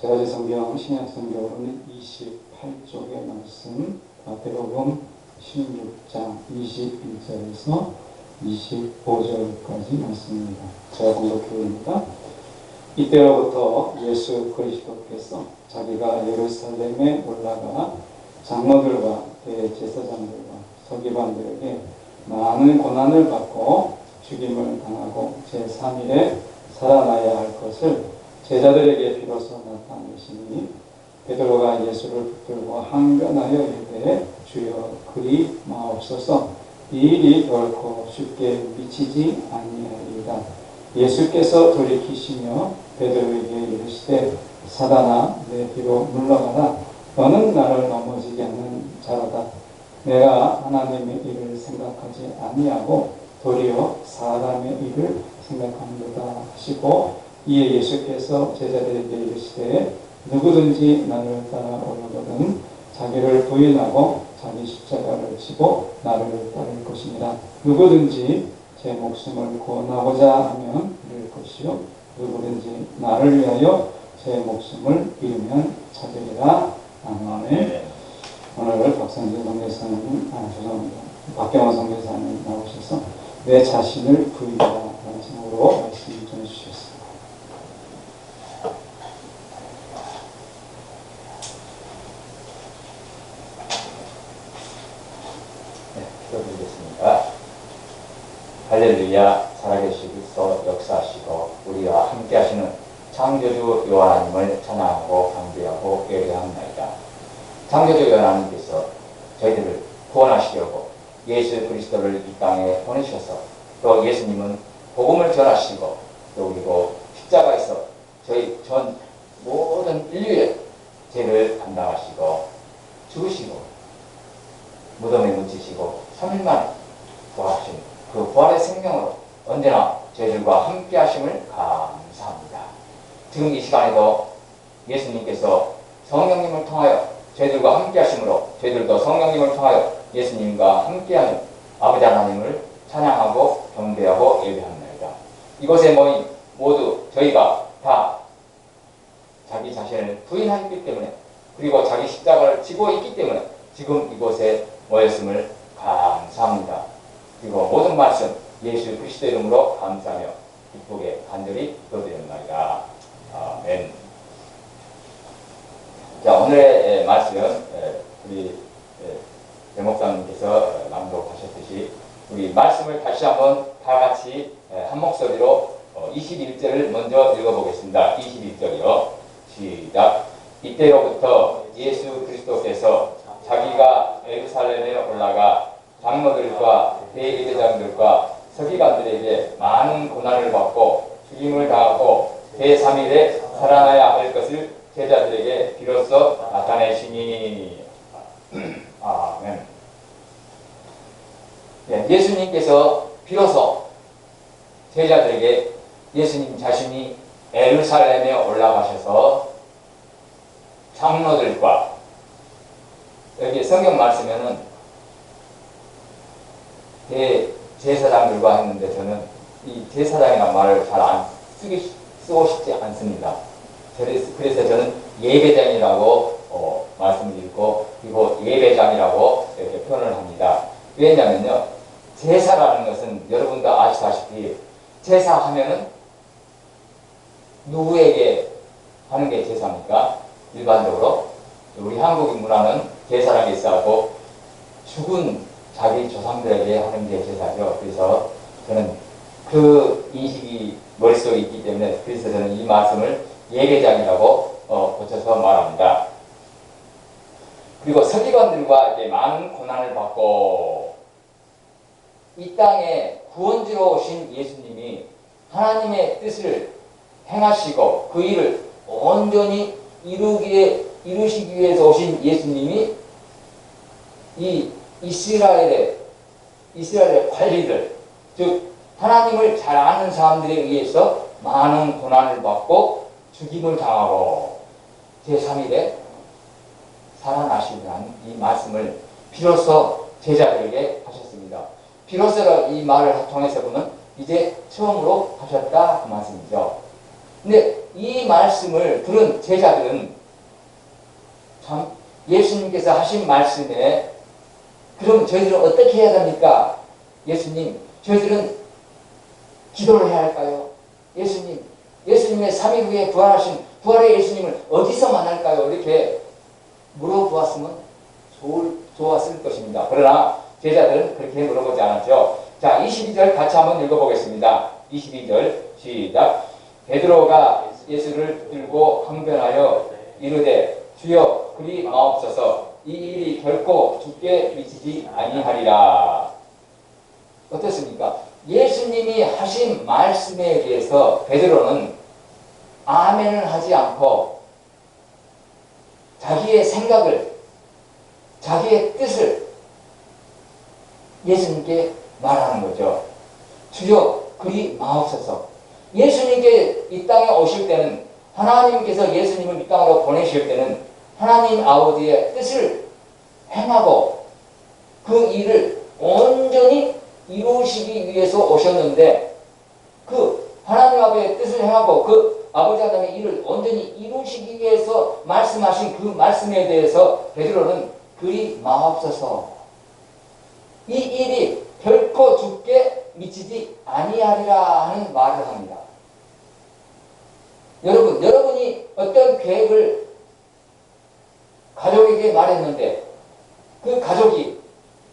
제가 성경 신약 성경으로는 28쪽의 말씀 마태복음 16장 21절에서 25절까지 말씀입니다. 제가 공독해입니다. 이때로부터 예수 그리스도께서 자기가 예루살렘에 올라가 장로들과 대제사장들과 서기관들에게 많은 고난을 받고 죽임을 당하고 제3일에 살아나야 할 것을 제자들에게 비로소 나타내시니 베드로가 예수를 붙들고 항변하여 이르되 주여 그리 마옵소서 이 일이 결코 쉽게 미치지 아니하리이다. 예수께서 돌이키시며 베드로에게 이르시되 사단아 내 뒤로 물러가라 너는 나를 넘어지게 하는 자로다. 내가 하나님의 일을 생각하지 아니하고 도리어 사람의 일을 생각합니다 하시고 이에 예수께서 제자들에게 이르시되 누구든지 나를 따라오려거든 자기를 부인하고 자기 십자가를 지고 나를 따를 것입니다. 누구든지 제 목숨을 구원하고자 하면 잃을 것이요 누구든지 나를 위하여 제 목숨을 잃으면 찾으리라. 아멘. 오늘 박성진 선교사님, 아 죄송합니다. 박경원 선교사님 나오셔서 내 자신을 부인하라 라는 제목으로 말씀 전해주셨습니다. 네, 기도드리겠습니다. 할렐루야, 살아계시기서 역사하시고 우리와 함께 하시는 창조주 요하나님을 찬양하고 강조하고 예배합니다. 창조주 요하나님께서 저희들을 구원하시려고 예수 그리스도를 이 땅에 보내셔서 또 예수님은 복음을 전하시고 또 그리고 십자가에서 저희 전 모든 인류의 죄를 담당하시고 죽으시고 무덤에 묻히시고 3일 만에 부활하신 그 부활의 생명으로 언제나 저희들과 함께 하심을 감사합니다. 지금 이 시간에도 예수님께서 성령님을 통하여 저희들과 함께 하심으로 저희들도 성령님을 통하여 예수님과 함께하는 아버지 하나님을 찬양하고 경배하고 예배합니다. 이곳에 모인 모두 저희가 다 자기 자신을 부인하기 때문에 그리고 자기 십자가를 지고 있기 때문에 지금 이곳에 모였음을 감사합니다. 그리고 모든 말씀 예수 그리스도 이름으로 감사하며 기쁘게 간절히 기도드립니다. 아멘. 자 오늘의 말씀 우리 대목사님께서 낭독하셨듯이 우리 말씀을 다시 한번 다 같이 한 목소리로 21절을 먼저 읽어보겠습니다. 21절이요. 시작. 이때로부터 예수 그리스도께서 자기가 예루살렘에 올라가 장로들과 대제사장들과 서기관들에게 많은 고난을 받고 죽임을 당하고 제3일에 살아나야 할 것을 제자들에게 비로소 나타내시니 아멘. 네, 예수님께서 비로소 제자들에게 예수님 자신이 에루살렘에 올라가셔서 장로들과 여기 성경 말씀에는 대제사장들과 했는데 저는 이 제사장이라는 말을 잘 안 쓰기 쓰고 싶지 않습니다. 그래서 저는 예배장이라고 어, 말씀드리고 그리고 예배장이라고 이렇게 표현을 합니다. 왜냐면요 제사라는 것은 여러분도 아시다시피 제사하면은 누구에게 하는 게 제사입니까? 일반적으로 우리 한국인 문화는 제사라는 게 있어고 죽은 자기 조상들에게 하는 게 제사죠. 그래서 저는 그 인식이 머릿속에 있기 때문에 그래서 저는 이 말씀을 예배장이라고 어, 고쳐서 말합니다. 그리고 서기관들과 이제 많은 고난을 받고 이 땅에 구원주로 오신 예수님이 하나님의 뜻을 행하시고 그 일을 온전히 이루기에, 이루시기 위해서 오신 예수님이 이 이스라엘의, 이스라엘의 관리들, 즉, 하나님을 잘 아는 사람들에 의해서 많은 고난을 받고 죽임을 당하고 제3일에 살아나시리라는 이 말씀을 비로소 제자들에게 하셨습니다. 비로소 이 말을 통해서 보면 이제 처음으로 하셨다 그 말씀이죠. 근데 이 말씀을 들은 제자들은 참 예수님께서 하신 말씀에 그럼 저희들은 어떻게 해야 됩니까? 예수님, 저희들은 기도를 해야 할까요? 예수님, 예수님의 3일 후에 부활하신 부활의 예수님을 어디서 만날까요? 이렇게 물어보았으면 좋을, 좋았을 것입니다. 그러나 제자들은 그렇게 물어보지 않았죠. 자, 22절 같이 한번 읽어보겠습니다. 22절 시작. 베드로가 예수를 들고 항변하여 이르되 주여 그리 마옵소서 이 일이 결코 죽게 미치지 아니하리라. 어떻습니까? 예수님이 하신 말씀에 대해서 베드로는 아멘을 하지 않고 자기의 생각을 자기의 뜻을 예수님께 말하는 거죠. 주여 그리 마옵소서. 예수님께 이 땅에 오실 때는 하나님께서 예수님을 이 땅으로 보내실 때는 하나님 아버지의 뜻을 행하고 그 일을 온전히 이루시기 위해서 오셨는데 그 하나님 아버지의 뜻을 행하고 그 아버지 하나님의 일을 온전히 이루시기 위해서 말씀하신 그 말씀에 대해서 베드로는 그리 마옵소서 이 일이 결코 죽게 미치지 아니하리라 하는 말을 합니다. 여러분, 여러분이 어떤 계획을 가족에게 말했는데 그 가족이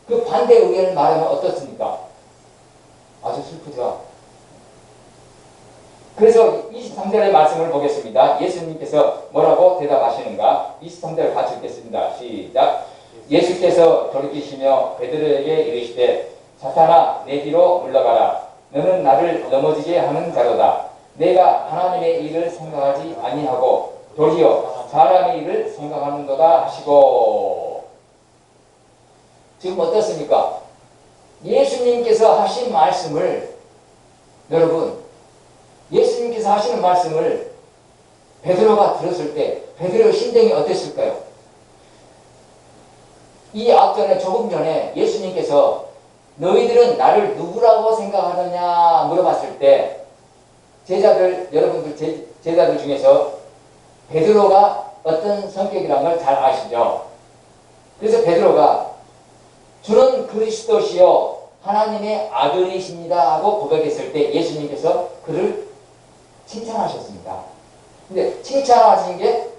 그 반대 의견을 말하면 어떻습니까? 아주 슬프죠. 그래서 23절의 말씀을 보겠습니다. 예수님께서 뭐라고 대답하시는가? 23절 같이 읽겠습니다. 시작. 예수께서 돌이키시며 베드로에게 이르시되 사탄아 내 뒤로 물러가라. 너는 나를 넘어지게 하는 자로다. 내가 하나님의 일을 생각하지 아니하고 도리어 사람의 일을 생각하는도다 하시고 지금 어떻습니까? 예수님께서 하신 말씀을 여러분 예수님께서 하시는 말씀을 베드로가 들었을 때 베드로의 심정이 어땠을까요? 이 앞전에 조금 전에 예수님께서 너희들은 나를 누구라고 생각하느냐 물어봤을 때 제자들 여러분들 제, 제자들 중에서 베드로가 어떤 성격이란 걸 잘 아시죠? 그래서 베드로가 주는 그리스도시요 하나님의 아들이십니다 하고 고백했을 때 예수님께서 그를 칭찬하셨습니다. 근데 칭찬하신 게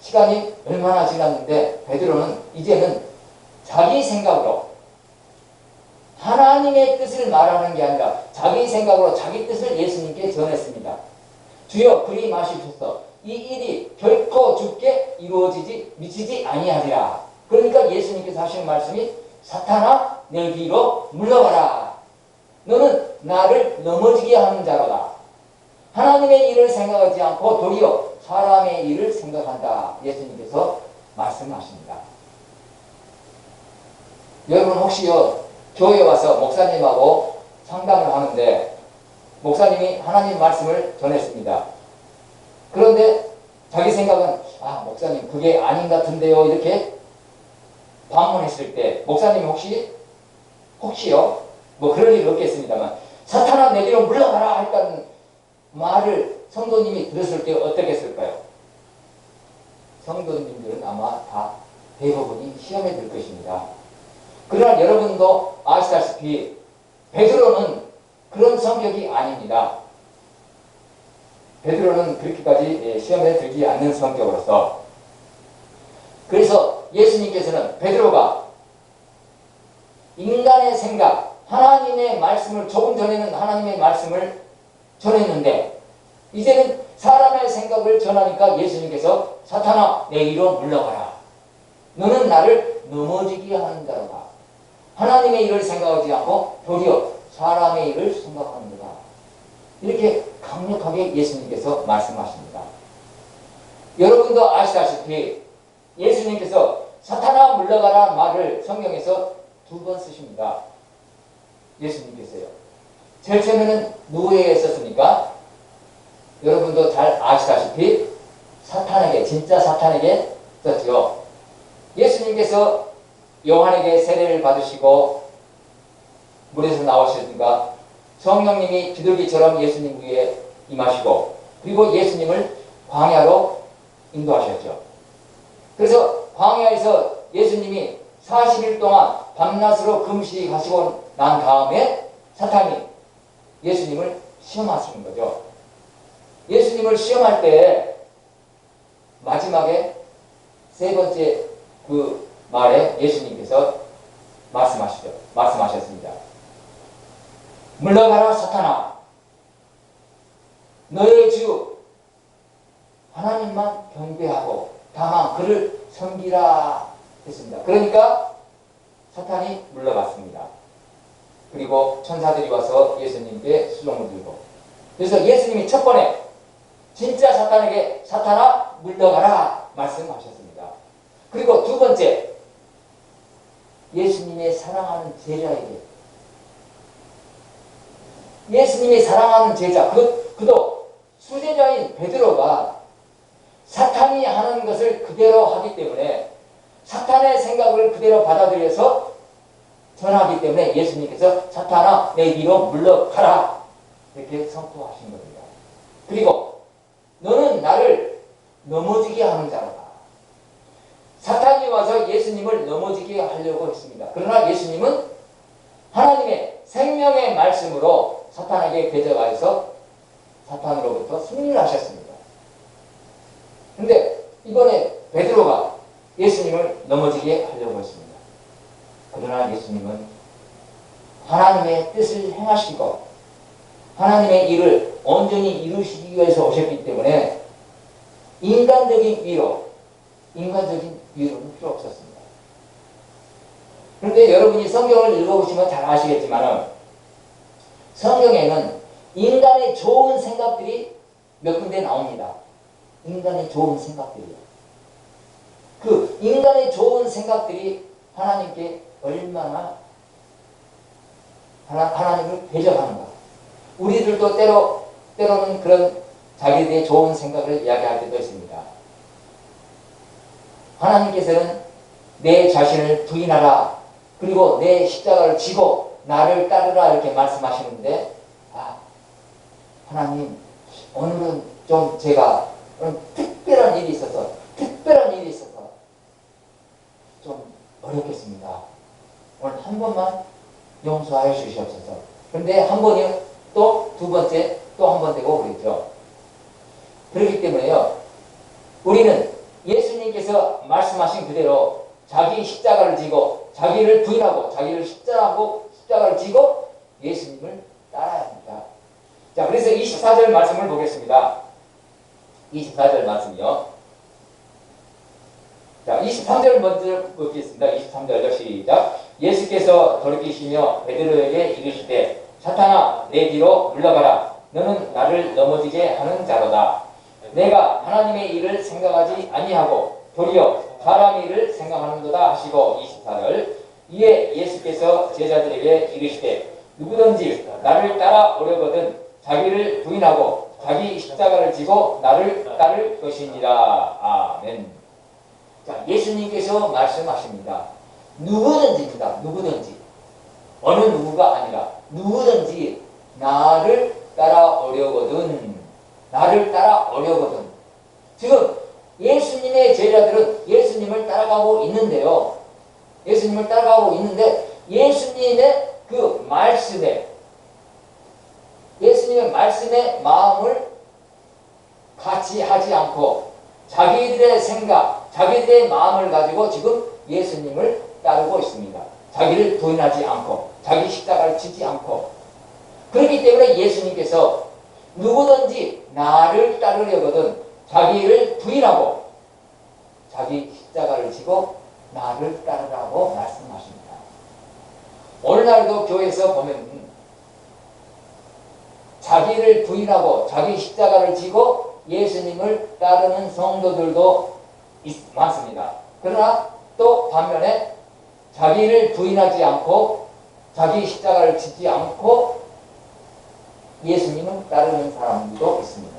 시간이 얼마나 지났는데 베드로는 이제는 자기 생각으로 하나님의 뜻을 말하는 게 아니라 자기 생각으로 자기 뜻을 예수님께 전했습니다. 주여 그리 마시소서 이 일이 결코 죽게 이루어지지 미치지 아니하리라. 그러니까 예수님께서 하시는 말씀이 사탄아 내 뒤로 물러가라. 너는 나를 넘어지게 하는 자로다. 하나님의 일을 생각하지 않고 도리어 사람의 일을 생각한다. 예수님께서 말씀하십니다. 여러분 혹시요 교회 와서 목사님하고 상담을 하는데 목사님이 하나님 말씀을 전했습니다. 그런데 자기 생각은 아 목사님 그게 아닌 같은데요 이렇게 방문했을 때 목사님 혹시 혹시요 뭐 그럴 일 없겠습니다만 사탄아 내 뒤로 물러가라 했다는 말을 성도님이 들었을 때 어떻겠을까요? 성도님들은 아마 다 대부분이 시험에 들 것입니다. 그러나 여러분도 아시다시피 베드로는 그런 성격이 아닙니다. 베드로는 그렇게까지 예, 시험에 들지 않는 성격으로서 그래서 예수님께서는 베드로가 인간의 생각, 하나님의 말씀을 조금 전에는 하나님의 말씀을 전했는데 이제는 사람의 생각을 전하니까 예수님께서 사탄아 내 이로 물러가라. 너는 나를 넘어지게 자로다. 하나님의 일을 생각하지 않고 도리어 사람의 일을 생각합니다. 이렇게 강력하게 예수님께서 말씀하십니다. 여러분도 아시다시피 예수님께서 사탄아 물러가라 말을 성경에서 두 번 쓰십니다. 예수님께서요. 제일 처음에는 누구에게 썼습니까? 여러분도 잘 아시다시피 사탄에게 진짜 사탄에게 썼죠. 예수님께서 요한에게 세례를 받으시고 물에서 나오시니까 성령님이 비둘기처럼 예수님 위에 임하시고 그리고 예수님을 광야로 인도하셨죠. 그래서 광야에서 예수님이 40일 동안 밤낮으로 금식하시고 난 다음에 사탄이 예수님을 시험하시는 거죠. 예수님을 시험할 때 마지막에 세 번째 그 말에 예수님께서 말씀하시죠. 말씀하셨습니다. 물러가라 사탄아 너의 주 하나님만 경배하고 다만 그를 섬기라 했습니다. 그러니까 사탄이 물러갔습니다. 그리고 천사들이 와서 예수님께 수종을 들고 그래서 예수님이 첫 번에 진짜 사탄에게 사탄아 물러가라 말씀하셨습니다. 그리고 두 번째 예수님의 사랑하는 제자에게 예수님이 사랑하는 제자 그, 그도 수제자인 베드로가 사탄이 하는 것을 그대로 하기 때문에 사탄의 생각을 그대로 받아들여서 전하기 때문에 예수님께서 사탄아 내 뒤로 물러가라 이렇게 선포하신 겁니다. 그리고 너는 나를 넘어지게 하는 자로다. 사탄이 와서 예수님을 넘어지게 하려고 했습니다. 그러나 예수님은 하나님의 생명의 말씀으로 사탄에게 대적하여서 사탄으로부터 승리를 하셨습니다. 근데 이번에 베드로가 예수님을 넘어지게 하려고 했습니다. 그러나 예수님은 하나님의 뜻을 행하시고 하나님의 일을 온전히 이루시기 위해서 오셨기 때문에 인간적인 위로, 인간적인 위로는 필요 없었습니다. 그런데 여러분이 성경을 읽어보시면 잘 아시겠지만 성경에는 인간의 좋은 생각들이 몇 군데 나옵니다. 인간의 좋은 생각들이요. 그 인간의 좋은 생각들이 하나님께 얼마나 하나, 하나님을 대적하는가. 우리들도 때로, 때로는 그런 자기들의 좋은 생각을 이야기할 때도 있습니다. 하나님께서는 내 자신을 부인하라. 그리고 내 십자가를 지고 나를 따르라. 이렇게 말씀하시는데, 아, 하나님, 오늘은 좀 제가 특별한 일이 있어서, 특별한 일이 있어서 좀 어렵겠습니다. 오늘 한 번만 용서하여 주시옵소서. 그런데 한 번이 또두 번째 또 한 번 되고 그랬죠. 그렇기 때문에요. 우리는 예수님께서 말씀하신 그대로 자기 십자가를 지고 자기를 부인하고 자기를 십자가하고 십자가를 지고 예수님을 따라야 합니다. 자, 그래서 24절 말씀을 보겠습니다. 24절 말씀이요. 자, 23절 먼저 보겠습니다. 23절 시작. 예수께서 돌이키시며 베드로에게 이르시되 사탄아 내 뒤로 물러가라. 너는 나를 넘어지게 하는 자로다. 내가 하나님의 일을 생각하지 아니하고 도리어 사람 일을 생각하는도다 하시고 24절 이에 예수께서 제자들에게 이르시되 누구든지 나를 따라오려거든 자기를 부인하고 자기 십자가를 지고 나를 따를 것이니라. 아멘. 자, 예수님께서 말씀하십니다. 누구든지입니다. 누구든지. 어느 누구가 아니라 누구든지 나를 따라오려거든. 나를 따라오려거든. 지금 예수님의 제자들은 예수님을 따라가고 있는데요. 예수님을 따라가고 있는데 예수님의 그 말씀에 예수님의 말씀에 마음을 같이 하지 않고 자기들의 생각, 자기들의 마음을 가지고 지금 예수님을 따르고 있습니다. 자기를 부인하지 않고 자기 십자가를 지지 않고 그렇기 때문에 예수님께서 누구든지 나를 따르려거든 자기를 부인하고 자기 십자가를 지고 나를 따르라고 말씀하십니다. 오늘날도 교회에서 보면 자기를 부인하고 자기 십자가를 지고 예수님을 따르는 성도들도 있, 많습니다. 그러나 또 반면에 자기를 부인하지 않고 자기 십자가를 지지 않고 예수님을 따르는 사람들도 있습니다.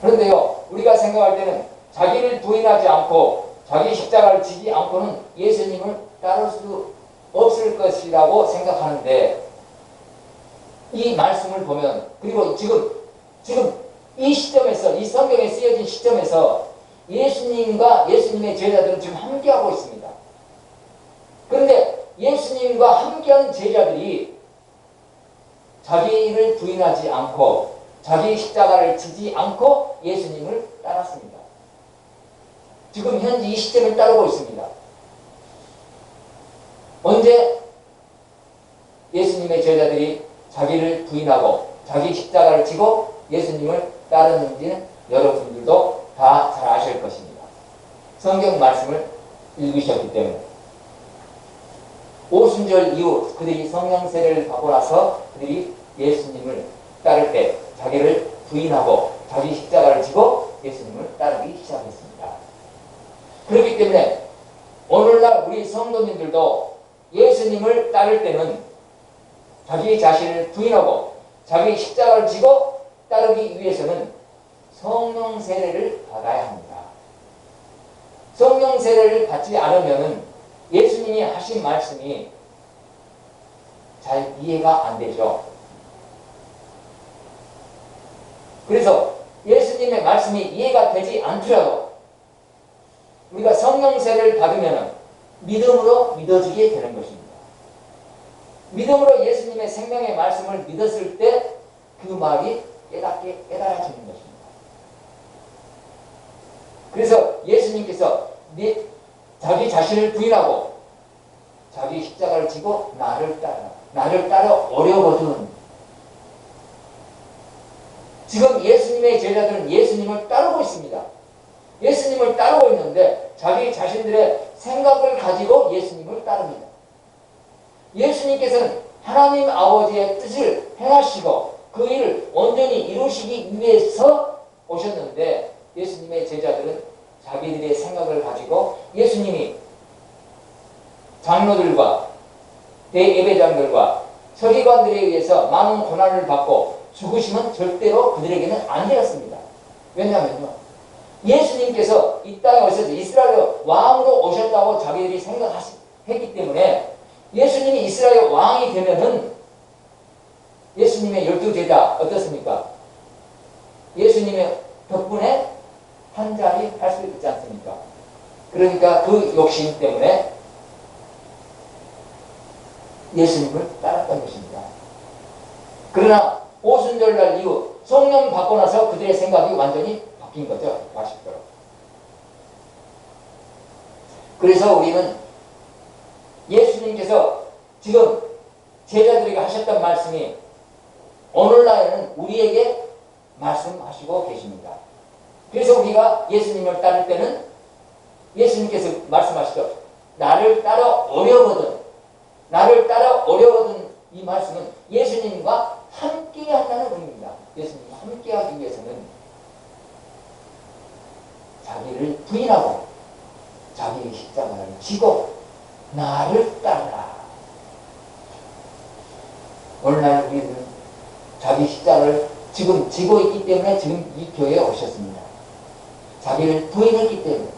그런데요, 우리가 생각할 때는 자기를 부인하지 않고 자기 십자가를 지지 않고는 예수님을 따를 수 없을 것이라고 생각하는데 이 말씀을 보면 그리고 지금 지금 이 시점에서 이 성경에 쓰여진 시점에서 예수님과 예수님의 제자들은 지금 함께하고 있습니다. 그런데 예수님과 함께하는 제자들이 자기를 부인하지 않고 자기 십자가를 지지 않고 예수님을 따랐습니다. 지금 현재 이 시점을 따르고 있습니다. 언제 예수님의 제자들이 자기를 부인하고 자기 십자가를 지고 예수님을 따르는지는 여러분들도 다 잘 아실 것입니다. 성경 말씀을 읽으셨기 때문에 오순절 이후 그들이 성령 세례를 받고 나서 그들이 예수님을 따를 때 자기를 부인하고 자기 십자가를 지고 예수님을 따르기 시작했습니다. 그렇기 때문에 오늘날 우리 성도님들도 예수님을 따를 때는 자기 자신을 부인하고 자기 십자가를 지고 따르기 위해서는 성령 세례를 받아야 합니다. 성령 세례를 받지 않으면 예수님이 하신 말씀이 잘 이해가 안 되죠. 그래서 예수님의 말씀이 이해가 되지 않더라도 우리가 성령 세례를 받으면 믿음으로 믿어지게 되는 것입니다. 믿음으로 예수님의 생명의 말씀을 믿었을 때 그 말이 깨닫게 깨달아지는 것입니다. 그래서 예수님께서 네 자기 자신을 부인하고 자기 십자가를 지고 나를 따라 나를 따라 어려거든 지금 예수님의 제자들은 예수님을 따르고 있습니다. 예수님을 따르고 있는데 자기 자신들의 생각을 가지고 예수님을 따릅니다. 예수님께서는 하나님 아버지의 뜻을 행하시고 그 일을 온전히 이루시기 위해서 오셨는데 예수님의 제자들은 자기들의 생각을 가지고 예수님이 장로들과 대예배장들과 서기관들에 의해서 많은 고난을 받고 죽으시면 절대로 그들에게는 안 되었습니다. 왜냐하면요. 예수님께서 이 땅에 오셔서 이스라엘 왕으로 오셨다고 자기들이 생각했기 때문에 예수님이 이스라엘 왕이 되면은 예수님의 열두 제자 어떻습니까? 예수님의 덕분에 한 자리 할 수 있지 않습니까? 그러니까 그 욕심 때문에 예수님을 따랐던 것입니다. 그러나 오순절날 이후 성령 받고 나서 그들의 생각이 완전히 바뀐 거죠. 아쉽도록. 그래서 우리는 예수님께서 지금 제자들에게 하셨던 말씀이 오늘날에는 우리에게 말씀하시고 계십니다. 그래서 우리가 예수님을 따를 때는 예수님께서 말씀하시죠. 나를 따라 어려거든. 나를 따라 어려거든. 이 말씀은 예수님과 함께 한다는 의미입니다. 예수님과 함께 하기 위해서는 자기를 부인하고 자기의 십자가를 지고 나를 따르라. 오늘날 우리는 자기 십자가를 지금 지고 있기 때문에 지금 이 교회에 오셨습니다. 자기를 부인했기 때문에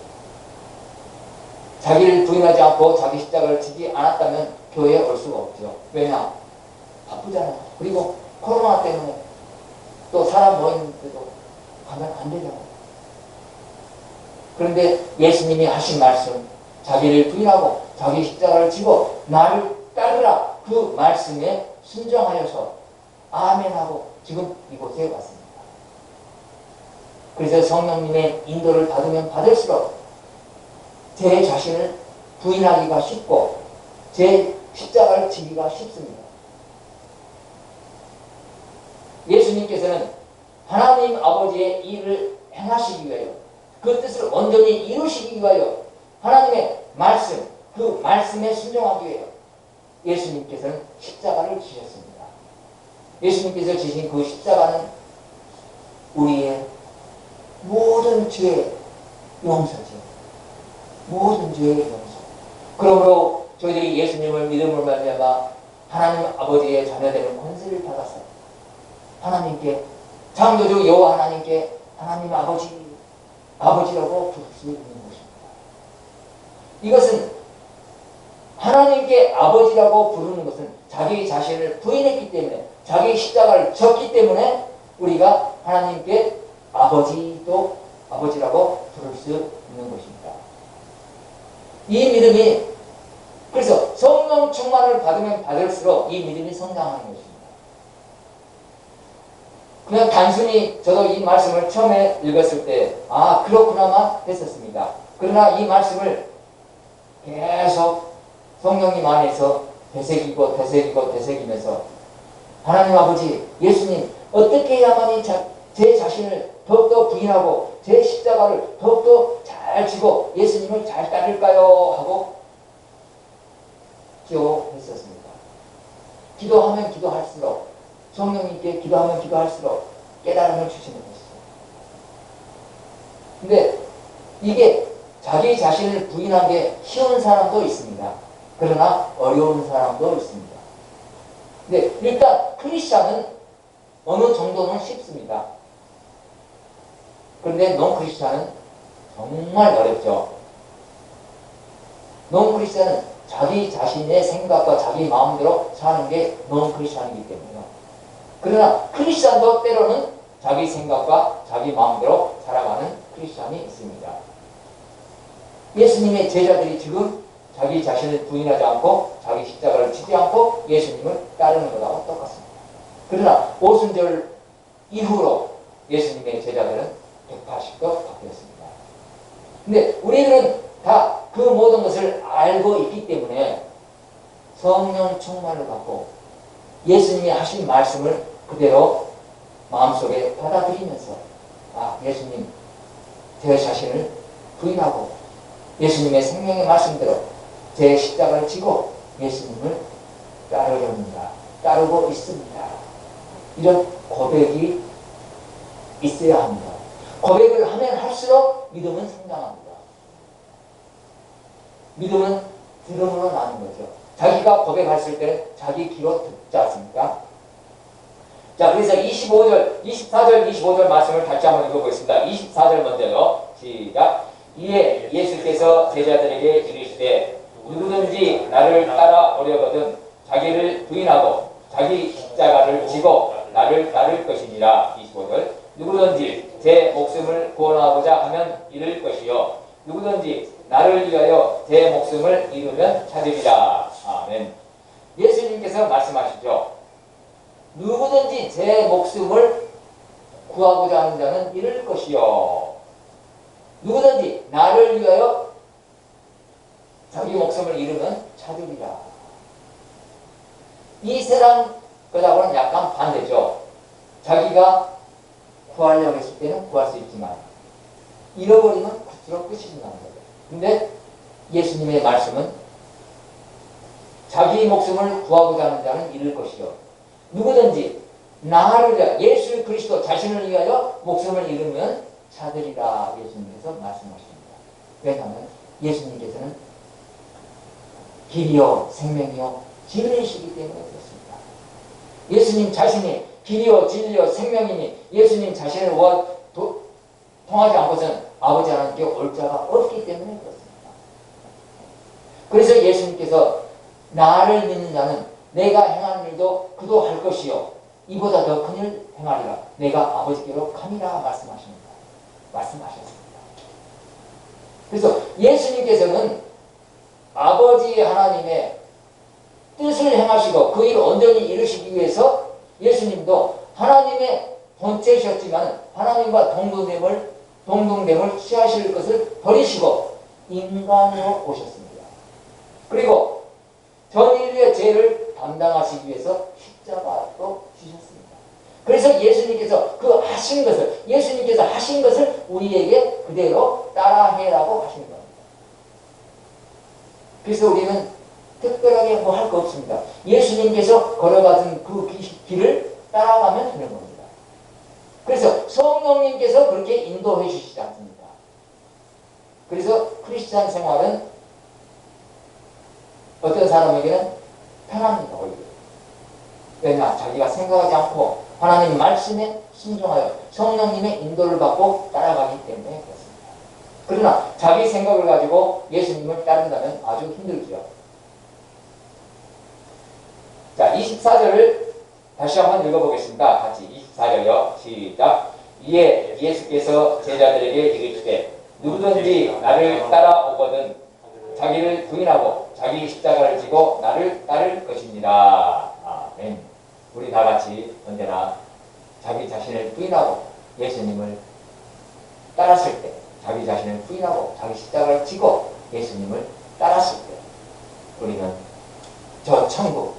자기를 부인하지 않고 자기 십자가를 지지 않았다면 교회에 올 수가 없죠. 왜냐? 바쁘잖아요. 그리고 코로나 때문에 또 사람 모이는데도 가면 안 되잖아요. 그런데 예수님이 하신 말씀, 자기를 부인하고 자기 십자가를 지고 나를 따르라 그 말씀에 순종하여서 아멘하고 지금 이곳에 왔습니다. 그래서 성령님의 인도를 받으면 받을수록 제 자신을 부인하기가 쉽고 제 십자가를 지기가 쉽습니다. 예수님께서는 하나님 아버지의 일을 행하시기 위하여 그 뜻을 온전히 이루시기 위하여 하나님의 말씀, 그 말씀에 순종하기 위하여 예수님께서는 십자가를 지셨습니다. 예수님께서 지신 그 십자가는 우리의 모든 죄의 용서죠. 모든 죄의 용서. 그러므로 저희들이 예수님을 믿음으로 말미암아 하나님 아버지의 자녀되는 권세를 받아서 하나님께 창조주 여호와 하나님께 하나님 아버지 아버지라고 부를 수 있는 것입니다. 이것은 하나님께 아버지라고 부르는 것은 자기 자신을 부인했기 때문에 자기 십자가를 졌기 때문에 우리가 하나님께 아버지도 아버지라고 부를 수 있는 것입니다. 이 믿음이 그래서 성령 충만을 받으면 받을수록 이 믿음이 성장하는 것입니다. 그냥 단순히 저도 이 말씀을 처음에 읽었을 때, 아, 그렇구나만 했었습니다. 그러나 이 말씀을 계속 성령님 안에서 되새기고 되새기고 되새기면서 하나님 아버지, 예수님, 어떻게 해야만이 자, 제 자신을 더욱더 부인하고 제 십자가를 더욱더 잘 지고 예수님을 잘 따를까요? 하고 기도했었습니다. 기도하면 기도할수록 성령님께 기도하면 기도할수록 깨달음을 주시는 것이죠. 근데 이게 자기 자신을 부인한 게 쉬운 사람도 있습니다. 그러나 어려운 사람도 있습니다. 근데 일단 크리스찬은 어느 정도는 쉽습니다. 그런데 non 크리스찬은 정말 어렵죠. non 크리스찬은 자기 자신의 생각과 자기 마음대로 사는 게 non 크리스찬이기 때문에요. 그러나 크리스찬도 때로는 자기 생각과 자기 마음대로 살아가는 크리스찬이 있습니다. 예수님의 제자들이 지금 자기 자신을 부인하지 않고 자기 십자가를 지지 않고 예수님을 따르는 것하고 똑같습니다. 그러나 오순절 이후로 예수님의 제자들은 180도 바뀌었습니다. 근데 우리들은 다 그 모든 것을 알고 있기 때문에 성령 충만을 받고 예수님이 하신 말씀을 그대로 마음속에 받아들이면서 아 예수님 제 자신을 부인하고 예수님의 생명의 말씀대로 제 십자가를 지고 예수님을 따르렵니다. 따르고 있습니다. 이런 고백이 있어야 합니다. 고백을 하면 할수록 믿음은 성장합니다. 믿음은 들음으로 나는 거죠. 자기가 고백했을 때는 자기 귀로 듣지 않습니까? 자, 그래서 25절, 24절, 25절 말씀을 다시 한번 읽어보겠습니다. 24절 먼저요. 시작. 이에 예수께서 제자들에게 이르시되 누구든지 나를 따라 오려거든 자기를 부인하고 자기 십자가를 지고 나를 따를 것이니라. 25절. 누구든지 제 목숨을 구원하고자 하면 잃을 것이요. 누구든지 나를 위하여 제 목숨을 잃으면 찾으리라. 아멘. 예수님께서 말씀하시죠. 누구든지 제 목숨을 구하고자 하는 자는 잃을 것이요. 누구든지 나를 위하여 자기 목숨을 잃으면 찾으리라. 이 세상 것하고는 약간 반대죠. 자기가 구하려고 했을 때는 구할 수 있지만 잃어버리면 그대로 끝이 나는 거죠. 근데 예수님의 말씀은 자기 목숨을 구하고자 하는 자는 잃을 것이요. 누구든지 나를 위하여 예수 그리스도 자신을 위하여 목숨을 잃으면 찾으리라 예수님께서 말씀하십니다. 왜냐하면 예수님께서는 길이요 생명이요 진리이시기 때문에 그렇습니다. 예수님 자신이 길이요 진리요 생명이니 예수님 자신을 워 도, 통하지 않고서는 아버지 하나님께 올 자가 없기 때문에 그렇습니다. 그래서 예수님께서 나를 믿는 자는 내가 행하는 일도 그도 할 것이요 이보다 더 큰 일 행하리라 내가 아버지께로 가니라 말씀하십니다. 말씀하셨습니다. 그래서 예수님께서는 아버지 하나님의 뜻을 행하시고 그 일을 온전히 이루시기 위해서 예수님도 하나님의 본체셨지만 하나님과 동등됨을 동등됨을 취하실 것을 버리시고 인간으로 오셨습니다. 그리고 전 인류의 죄를 담당하시기 위해서 십자가도 지셨습니다. 그래서 예수님께서 그 하신 것을 예수님께서 하신 것을 우리에게 그대로 따라해라고 하시는 겁니다. 그래서 우리는 특별하게 뭐 할 거 없습니다. 예수님께서 걸어가던 그 길을 따라가면 되는 겁니다. 그래서 성령님께서 그렇게 인도해 주시지 않습니까? 그래서 크리스찬 생활은 어떤 사람에게는 편합니다. 오히려. 왜냐? 자기가 생각하지 않고 하나님 말씀에 순종하여 성령님의 인도를 받고 따라가기 때문에 그러나 자기 생각을 가지고 예수님을 따른다면 아주 힘들죠. 자, 24절을 다시 한번 읽어보겠습니다. 같이 24절요. 시작. 이에 예수께서 제자들에게 이르시되 누구든지 나를 따라오거든 자기를 부인하고 자기 십자가를 지고 나를 따를 것입니다. 아멘. 우리 다 같이 언제나 자기 자신을 부인하고 예수님을 따랐을 때, 자기 자신을 부인하고 자기 십자가를 지고 예수님을 따랐을 때, 우리는 저 천국,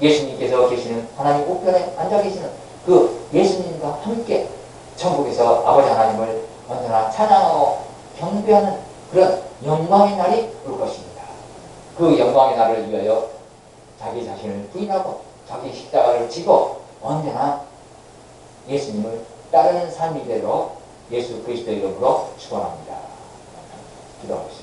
예수님께서 계시는 하나님 우편에 앉아 계시는 그 예수님과 함께 천국에서 아버지 하나님을 언제나 찬양하고 경배하는 그런 영광의 날이 올 것입니다. 그 영광의 날을 위하여 자기 자신을 부인하고 자기 십자가를 지고 언제나 예수님을 따르는 삶이 되도록 예수 그리스도의 이름으로 축원합니다. 기도하겠습니다.